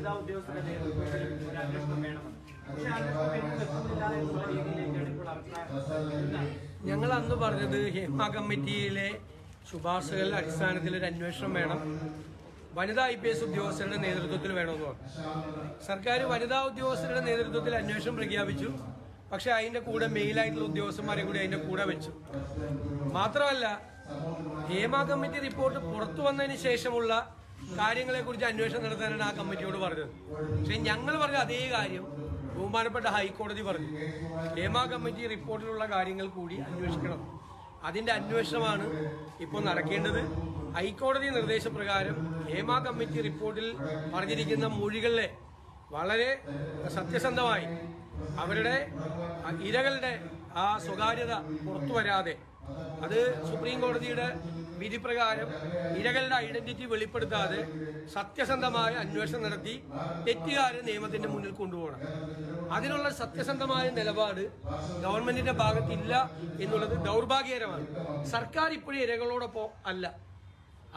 വനിതാ ഉദ്യോഗസ്ഥരുടെ നേതൃത്വത്തിൽ ഒരു അന്വേഷണം വേണമെന്ന് ഞങ്ങൾ അന്ന് പറഞ്ഞത് ഹേമ കമ്മിറ്റിയിലെ ശുപാർശകളുടെ അടിസ്ഥാനത്തിൽ ഒരു അന്വേഷണം വേണം. വനിതാ ഐ പി എസ് ഉദ്യോഗസ്ഥരുടെ നേതൃത്വത്തിൽ വേണമെന്ന് പറഞ്ഞു. സർക്കാർ വനിതാ ഉദ്യോഗസ്ഥരുടെ നേതൃത്വത്തിൽ അന്വേഷണം പ്രഖ്യാപിച്ചു. പക്ഷെ അതിന്റെ കൂടെ മെയിലായിട്ടുള്ള ഉദ്യോഗസ്ഥന്മാരെ കൂടി അതിന്റെ കൂടെ വെച്ചു. മാത്രമല്ല ഹേമ കമ്മിറ്റി റിപ്പോർട്ട് പുറത്തു വന്നതിന് ശേഷമുള്ള കാര്യങ്ങളെ കുറിച്ച് അന്വേഷണം നടത്താനാണ് ആ കമ്മിറ്റിയോട് പറഞ്ഞത്. പക്ഷെ ഞങ്ങൾ പറഞ്ഞ അതേ കാര്യം ബഹുമാനപ്പെട്ട ഹൈക്കോടതി പറഞ്ഞു. ഹേമ കമ്മിറ്റി റിപ്പോർട്ടിലുള്ള കാര്യങ്ങൾ കൂടി അന്വേഷിക്കണം. അതിന്റെ അന്വേഷണമാണ് ഇപ്പോൾ നടക്കേണ്ടത്. ഹൈക്കോടതി നിർദ്ദേശപ്രകാരം ഹേമ കമ്മിറ്റി റിപ്പോർട്ടിൽ പറഞ്ഞിരിക്കുന്ന മൊഴികളിലെ വളരെ സത്യസന്ധമായി അവരുടെ ഇരകളുടെ ആ സ്വകാര്യത പുറത്തു വരാതെ അത് സുപ്രീം കോടതിയുടെ വിധി പ്രകാരം ഇരകളുടെ ഐഡന്റിറ്റി വെളിപ്പെടുത്താതെ സത്യസന്ധമായ അന്വേഷണം നടത്തി തെറ്റുകാരെ നിയമത്തിന്റെ മുന്നിൽ കൊണ്ടുപോകണം. അതിനുള്ള സത്യസന്ധമായ നിലപാട് ഗവൺമെന്റിന്റെ ഭാഗത്തില്ല എന്നുള്ളത് ദൗർഭാഗ്യകരമാണ്. സർക്കാർ ഇപ്പോഴും ഇരകളോടൊപ്പം അല്ല.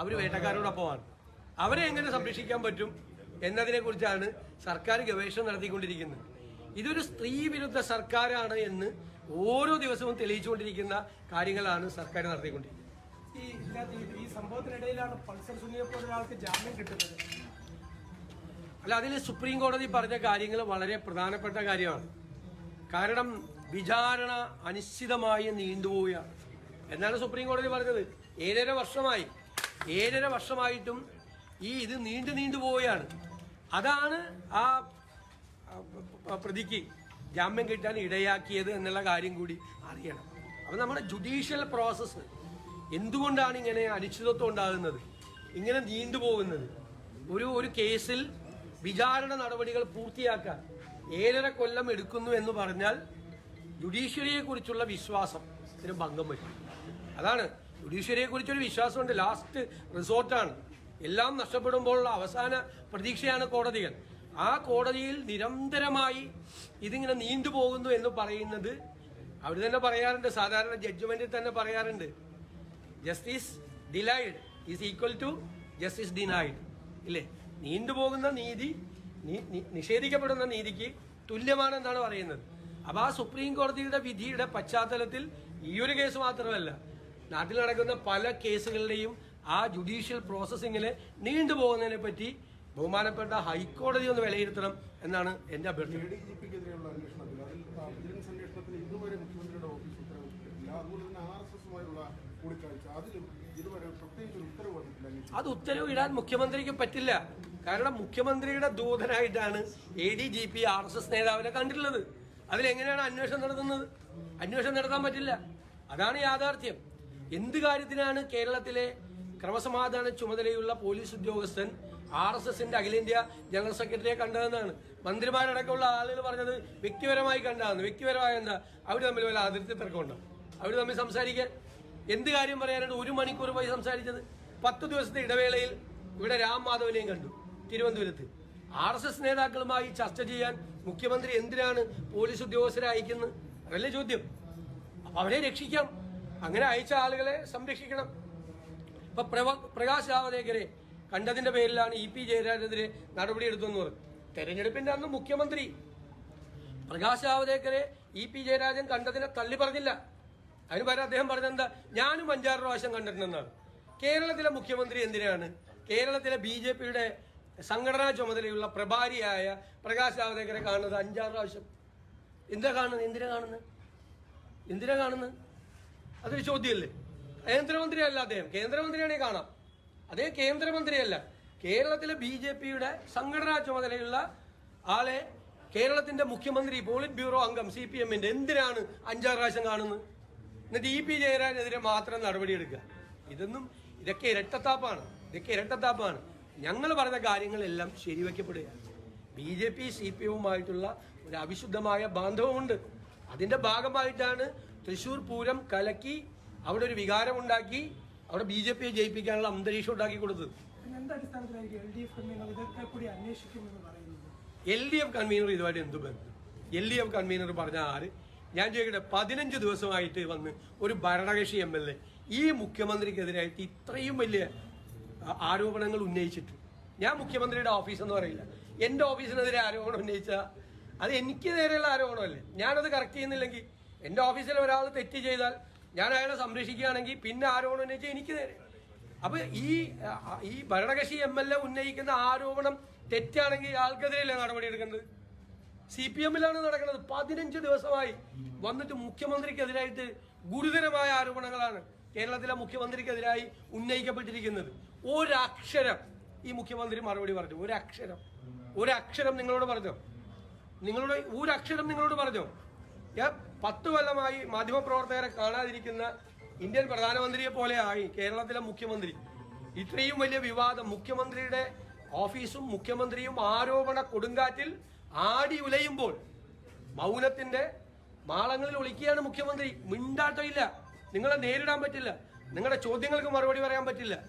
അവർ വേട്ടക്കാരോടൊപ്പമാണ്. അവരെ എങ്ങനെ സംരക്ഷിക്കാൻ പറ്റും എന്നതിനെ കുറിച്ചാണ് സർക്കാർ ഗവേഷണം നടത്തിക്കൊണ്ടിരിക്കുന്നത്. ഇതൊരു സ്ത്രീ വിരുദ്ധ സർക്കാരാണ് എന്ന് ഓരോ ദിവസവും തെളിയിച്ചുകൊണ്ടിരിക്കുന്ന കാര്യങ്ങളാണ് സർക്കാർ നടത്തിക്കൊണ്ടിരിക്കുന്നത്. ഈ ഈ- ജാമ്യം അല്ല അതിൽ സുപ്രീം കോടതി പറഞ്ഞ കാര്യങ്ങൾ വളരെ പ്രധാനപ്പെട്ട കാര്യമാണ്. കാരണം വിചാരണ അനിശ്ചിതമായി നീണ്ടുപോവുകയാണ്. എന്നാണ് സുപ്രീം കോടതി പറഞ്ഞത്. ഏഴര വർഷമായി. ഏഴര വർഷമായിട്ടും ഈ ഇത് നീണ്ടു നീണ്ടു പോവുകയാണ് അതാണ് ആ, പ്രതിക്ക് ജാമ്യം കിട്ടാൻ ഇടയാക്കിയത് എന്നുള്ള കാര്യം കൂടി അറിയണം. അപ്പം നമ്മുടെ ജുഡീഷ്യൽ പ്രോസസ്സ് എന്തുകൊണ്ടാണ് ഇങ്ങനെ അനിശ്ചിതത്വം ഉണ്ടാകുന്നത്? ഇങ്ങനെ നീണ്ടുപോകുന്നത് ഒരു ഒരു കേസിൽ വിചാരണ നടപടികൾ പൂർത്തിയാക്കാൻ ഏഴര കൊല്ലം എടുക്കുന്നു എന്ന് പറഞ്ഞാൽ ജുഡീഷ്യറിയെ കുറിച്ചുള്ള വിശ്വാസം ഇതിന് ഭംഗം വരും. അതാണ് ജുഡീഷ്യറിയെ കുറിച്ചൊരു വിശ്വാസമുണ്ട്. ലാസ്റ്റ് റിസോർട്ടാണ്. എല്ലാം നഷ്ടപ്പെടുമ്പോഴുള്ള അവസാന പ്രതീക്ഷയാണ് കോടതികൾ. ആ കോടതിയിൽ നിരന്തരമായി ഇതിങ്ങനെ നീണ്ടുപോകുന്നു എന്ന് പറയുന്നത് അവർ തന്നെ പറയാറുണ്ട്. സാധാരണ ജഡ്ജ്മെന്റിൽ തന്നെ പറയാറുണ്ട്. Justice delayed is equal to justice denied ഇല്ലേ? നീണ്ടുപോകുന്ന നീതി നിഷേധിക്കപ്പെടുന്ന നീതിക്ക് തുല്യമാണെന്നാണ് പറയുന്നത്. അപ്പൊ ആ സുപ്രീം കോടതിയുടെ വിധിയുടെ പശ്ചാത്തലത്തിൽ ഈ ഒരു കേസ് മാത്രമല്ല. നാട്ടിൽ നടക്കുന്ന പല കേസുകളുടെയും ആ ജുഡീഷ്യൽ പ്രോസസ്സിങ്ങിനെ നീണ്ടുപോകുന്നതിനെ പറ്റി ബഹുമാനപ്പെട്ട ഹൈക്കോടതി ഒന്ന് വിലയിരുത്തണം എന്നാണ് എന്റെ അഭ്യർത്ഥന. ഇതുവരെ മുഖ്യമന്ത്രിയുടെ ഓഫീസ് ഉത്തരവിട്ടിട്ടില്ല അതുപോലെ തന്നെ ആർ എസ് എസുമായുള്ള ഇതുവരെ അത് ഉത്തരവ് ഇടാൻ മുഖ്യമന്ത്രിക്ക് പറ്റില്ല. കാരണം മുഖ്യമന്ത്രിയുടെ ദൂതനായിട്ടാണ് A D G P R S S നേതാവിനെ കണ്ടിട്ടുള്ളത്. അതിലെങ്ങനെയാണ് അന്വേഷണം നടത്തുന്നത്? അന്വേഷണം നടത്താൻ പറ്റില്ല. അതാണ് യാഥാർത്ഥ്യം. എന്ത് കാര്യത്തിനാണ് കേരളത്തിലെ ക്രമസമാധാന ചുമതലയുള്ള പോലീസ് ഉദ്യോഗസ്ഥൻ ആർ എസ് എസിന്റെ അഖിലേന്ത്യാ ജനറൽ സെക്രട്ടറിയെ കണ്ടതെന്നാണ്. മന്ത്രിമാരടക്കമുള്ള ആളുകൾ പറഞ്ഞത് വ്യക്തിപരമായി കണ്ടതാണ് വ്യക്തിപരമായ എന്താ? അവർ തമ്മിൽ വല്ല അതിർത്തി തർക്കമുണ്ടോ? അവർ തമ്മിൽ സംസാരിക്കാൻ എന്ത് കാര്യം പറയാനാണ് ഒരു മണിക്കൂർ പോയി സംസാരിച്ചത്? പത്ത് ദിവസത്തെ ഇടവേളയിൽ ഇവിടെ രാം മാധവനെയും കണ്ടു തിരുവനന്തപുരത്ത്. ആർ എസ് എസ് നേതാക്കളുമായി ചർച്ച ചെയ്യാൻ മുഖ്യമന്ത്രി എന്തിനാണ് പോലീസ് ഉദ്യോഗസ്ഥരെ അയക്കുന്നത്? അതല്ലേ ചോദ്യം. അപ്പൊ അവരെ രക്ഷിക്കാം. അങ്ങനെ അയച്ച ആളുകളെ സംരക്ഷിക്കണം. ഇപ്പൊ പ്രകാശ് ജാവദേക്കറെ കണ്ടതിന്റെ പേരിലാണ് ഇ പി ജയരാജനെതിരെ നടപടിയെടുത്തെന്ന് പറഞ്ഞു. തെരഞ്ഞെടുപ്പിന്റെ അന്ന് മുഖ്യമന്ത്രി പ്രകാശ് ജാവദേക്കറെ ഇ പി ജയരാജൻ കണ്ടതിനെ തള്ളി പറഞ്ഞില്ല. അതിന് പകരം അദ്ദേഹം പറഞ്ഞെന്താ ഞാനും അഞ്ചാറ് പ്രാവശ്യം കണ്ടിട്ടുണ്ടെന്നാണ്. കേരളത്തിലെ മുഖ്യമന്ത്രി എന്തിനാണ്? കേരളത്തിലെ ബി ജെ പിയുടെ സംഘടനാ ചുമതലയുള്ള പ്രഭാരിയായ പ്രകാശ് ജാവദേക്കറെ കാണുന്നത് അഞ്ചാറ് പ്രാവശ്യം. എന്താ കാണുന്നത്? എന്തിനാ കാണുന്നത്? എന്തിനാ കാണുന്നത്? അതൊരു ചോദ്യമല്ലേ? കേന്ദ്രമന്ത്രിയല്ല അദ്ദേഹം. കേന്ദ്രമന്ത്രിയാണെങ്കിൽ കാണാം. അദ്ദേഹം കേന്ദ്രമന്ത്രിയല്ല. കേരളത്തിലെ ബി ജെ പിയുടെ സംഘടനാ ചുമതലയുള്ള ആളെ കേരളത്തിന്റെ മുഖ്യമന്ത്രി പോളിറ്റ് ബ്യൂറോ അംഗം സി പി എമ്മിന്റെ എന്തിനാണ് അഞ്ചാറ് പ്രാവശ്യം കാണുന്നത്? എന്നിട്ട് ഇ പി ജയരാജനെതിരെ മാത്രം നടപടിയെടുക്കുക ഇതൊന്നും ഇതൊക്കെ ഇരട്ടത്താപ്പാണ്. ഇതൊക്കെ ഇരട്ടത്താപ്പാണ്. ഞങ്ങൾ പറഞ്ഞ കാര്യങ്ങളെല്ലാം ശരിവയ്ക്കപ്പെടുകയാണ് B J P C P എമ്മുമായിട്ടുള്ള ഒരു അവിശുദ്ധമായ ബാന്ധവമുണ്ട്. അതിന്റെ ഭാഗമായിട്ടാണ് തൃശ്ശൂർ പൂരം കലക്കി അവിടെ ഒരു വികാരമുണ്ടാക്കി അവിടെ ബി ജെ പിയെ ജയിപ്പിക്കാനുള്ള അന്തരീക്ഷം ഉണ്ടാക്കി കൊടുത്തത്. എൽ ഡി എഫ് കൺവീനർ ഇതുമായിട്ട് എന്ത് ബന്ധം? എൽ ഡി എഫ് കൺവീനർ പറഞ്ഞ ആര്? ഞാൻ ചോദിക്കട്ടെ പതിനഞ്ച് ദിവസമായിട്ട് വന്ന് ഒരു ഭരണകക്ഷി എം എൽ എ ഈ മുഖ്യമന്ത്രിക്കെതിരായിട്ട് ഇത്രയും വലിയ ആരോപണങ്ങൾ ഉന്നയിച്ചിട്ട്. ഞാൻ മുഖ്യമന്ത്രിയുടെ ഓഫീസ് എന്ന് പറയില്ല. എന്റെ ഓഫീസിനെതിരെ ആരോപണം ഉന്നയിച്ച അത് എനിക്ക് നേരെയുള്ള ആരോപണമല്ലേ? ഞാനത് കറക്റ്റ് ചെയ്യുന്നില്ലെങ്കിൽ എന്റെ ഓഫീസിൽ ഒരാൾ തെറ്റ് ചെയ്താൽ ഞാൻ അയാളെ സംരക്ഷിക്കുകയാണെങ്കിൽ പിന്നെ ആരോപണം ഉന്നയിച്ചാൽ എനിക്ക് നേരെ. അപ്പൊ ഈ ഈ ഭരണകക്ഷി എം എൽ എ ഉന്നയിക്കുന്ന ആരോപണം തെറ്റാണെങ്കിൽ ആൾക്കെതിരെയല്ലേ നടപടി എടുക്കേണ്ടത് സി പി എമ്മിലാണ് നടക്കുന്നത്. പതിനഞ്ച് ദിവസമായി വന്നിട്ട് മുഖ്യമന്ത്രിക്കെതിരായിട്ട് ഗുരുതരമായ ആരോപണങ്ങളാണ് കേരളത്തിലെ മുഖ്യമന്ത്രിക്കെതിരായി ഉന്നയിക്കപ്പെട്ടിരിക്കുന്നത്. ഒരക്ഷരം ഈ മുഖ്യമന്ത്രി മറുപടി പറഞ്ഞു. ഒരക്ഷരം. ഒരക്ഷരം നിങ്ങളോട് പറഞ്ഞോ. നിങ്ങളുടെ ഒരക്ഷരം നിങ്ങളോട് പറഞ്ഞോ. പത്ത് കൊല്ലമായി മാധ്യമപ്രവർത്തകരെ കാണാതിരിക്കുന്ന ഇന്ത്യൻ പ്രധാനമന്ത്രിയെ പോലെ ആയി കേരളത്തിലെ മുഖ്യമന്ത്രി. ഇത്രയും വലിയ വിവാദം മുഖ്യമന്ത്രിയുടെ ഓഫീസും മുഖ്യമന്ത്രിയും ആരോപണ കൊടുങ്കാറ്റിൽ ആടി ഉലയുമ്പോൾ മൗനത്തിന്റെ മാളങ്ങളിൽ ഒളിക്കുകയാണ് മുഖ്യമന്ത്രി. മിണ്ടാട്ടമില്ല. നിങ്ങളെ നേരിടാൻ പറ്റില്ല. നിങ്ങളുടെ ചോദ്യങ്ങൾക്ക് മറുപടി പറയാൻ പറ്റില്ല.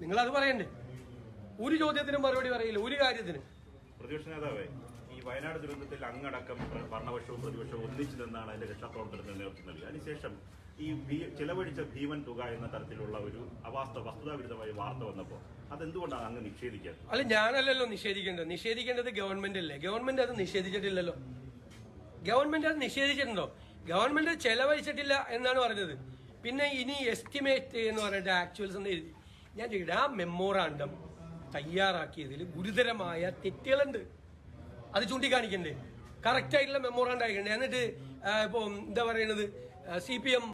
നിങ്ങളത് പറയണ്ടേ? ഒരു ചോദ്യത്തിനും മറുപടി പറയില്ല. ഒരു കാര്യത്തിനും. പ്രതിപക്ഷ നേതാവേ ഈ വയനാട് ദുരന്തത്തിൽ അങ്ങടക്കം ഭരണപക്ഷവും പ്രതിപക്ഷവും ഒന്നിച്ചു നിന്നാണ് അതിന്റെ രക്ഷാപ്രവർത്തനത്തിന് നേതൃത്വം നൽകി അതിനുശേഷം ഈ ഭീ- ചെലവഴിച്ച ഭീമൻ തുക എന്ന തരത്തിലുള്ള ഒരു അവാസ്ത വസ്തുതാവിരുദ്ധമായ വാർത്ത വന്നപ്പോൾ അതെന്തുകൊണ്ടാണ് അങ്ങ് നിഷേധിക്കുന്നത് അല്ല ഞാനല്ലല്ലോ നിഷേധിക്കേണ്ടത്. നിഷേധിക്കേണ്ടത് ഗവൺമെന്റ് അല്ലേ? ഗവൺമെന്റ് അത് നിഷേധിച്ചിട്ടില്ലല്ലോ. ഗവൺമെന്റ് അത് നിഷേധിച്ചിട്ടുണ്ടോ? ഗവൺമെന്റ് ചെലവഴിച്ചിട്ടില്ല എന്നാണ് പറഞ്ഞത്. പിന്നെ ഇനി എസ്റ്റിമേറ്റ് എന്ന് പറഞ്ഞിട്ട് ആക്ച്വൽസ് എന്ന് എഴുതി. ഞാൻ ചോദിക്കട്ടെ ആ മെമ്മോറാണ്ടം തയ്യാറാക്കിയതിൽ ഗുരുതരമായ തെറ്റുകളുണ്ട്. അത് ചൂണ്ടിക്കാണിക്കണ്ടേ. കറക്റ്റായിട്ടുള്ള മെമ്മോറാണ്ട് അയക്കണ്ടേ എന്നിട്ട് ഇപ്പോൾ ഇപ്പൊ എന്താ പറയണത്? C P M